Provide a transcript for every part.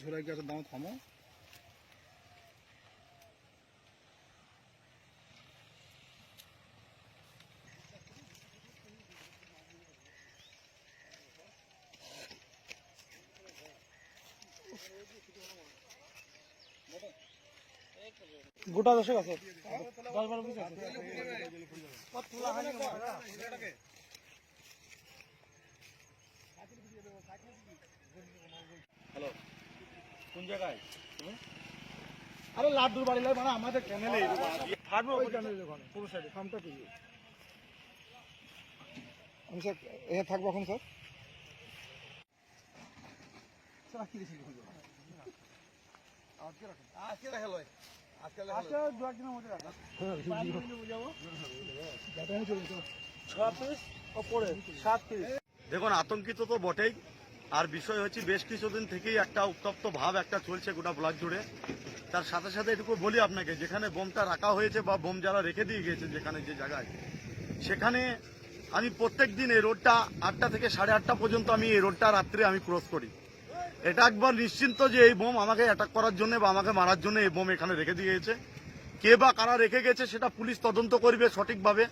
ঝোলাই গাছের দাম থামো। গোটা আছে? দশ বারো কোন জায়গায়? আরে লাড্ডুর বাড়ি লাগে মানে আমাদের ক্যানেলে থাকবে ওই ক্যানেলের ওখানে। পুরো সাইডে ফার্মটা পেয়ে আমি স্যার এখানে থাকব এখন স্যার আজকে রাখুন আজকে রাখা পিস দেখুন আতঙ্কিত তো বটেই। আর বিষয় হচ্ছে বেশ কিছুদিন থেকেই একটা উত্তপ্ত ভাব একটা চলছে গোটা ব্লক জুড়ে। তার সাথে সাথে এটুকু বলি আপনাকে, যেখানে বোমটা রাখা হয়েছে বা বোম যারা রেখে দিয়ে গিয়েছে যেখানে যে জায়গায়, সেখানে আমি প্রত্যেক দিন এই রোডটা আটটা থেকে সাড়ে আটটা পর্যন্ত আমি এই রোডটা রাত্রে আমি ক্রস করি। এটা একবার নিশ্চিন্ত যে এই বোম আমাকে অ্যাটাক করার জন্য বা আমাকে মারার জন্য এই বোম এখানে রেখে দিয়ে গেছে কে বা কারা রেখে গেছে সেটা পুলিশ তদন্ত করবে সঠিকভাবে।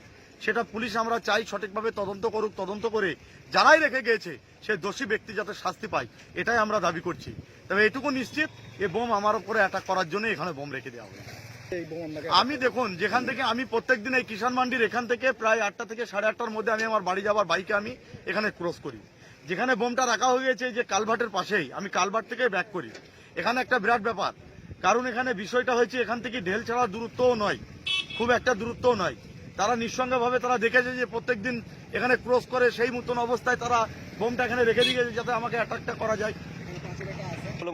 সেটা পুলিশ আমরা চাই সঠিকভাবে তদন্ত করুক তদন্ত করে যারাই রেখে গিয়েছে সে দোষী ব্যক্তি যাতে শাস্তি পায় এটাই আমরা দাবি করছি। তবে এটুকু নিশ্চিত এ বোম আমার উপরে অ্যাটাক করার জন্য এখানে বোম রেখে দেওয়া হবে আমি দেখুন যেখান থেকে আমি প্রত্যেক দিন এই কিষান মান্ডির এখান থেকে প্রায় আটটা থেকে সাড়ে আটটার মধ্যে আমি আমার বাড়ি যাওয়ার বাইকে আমি এখানে ক্রস করি। যেখানে বোমটা রাখা হয়ে গেছে যে কালভার্টের পাশেই আমি কালভার্ট থেকে ব্যাক করি। এখানে একটা বিরাট ব্যাপার কারণ এখানে বিষয়টা হয়েছে এখান থেকে ঢেল ছাড়া দূরত্বও নয় খুব একটা দূরত্বও নয়। তারা নিঃসঙ্গভাবে তারা দেখেছে যে প্রত্যেক দিন এখানে ক্রস করে সেই মতন অবস্থায় তারা বোমটা এখানে রেখে দিয়ে গেছে যাতে আমাকে অ্যাটাকটা করা যায়।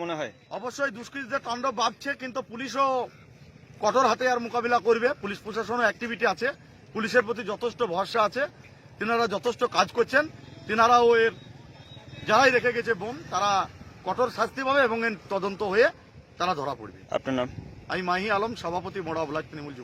মনে হয়? অবশ্যই দুষ্কৃতীদের তাণ্ডব ভাবছে কিন্তু পুলিশও কঠোর হাতে আর মোকাবিলা করবে। পুলিশ প্রশাসনও অ্যাক্টিভিটি আছে। পুলিশের প্রতি যথেষ্ট ভরসা আছে। তিনারা যথেষ্ট কাজ করছেন। তিনারাও এর যারাই রেখে গেছে বোম তারা কঠোর শাস্তি পাবে এবং এর তদন্ত হয়ে তারা ধরা পড়বে। আপনার নাম? আমি মাহি আলম সভাপতি মোড়া ব্লক তৃণমূল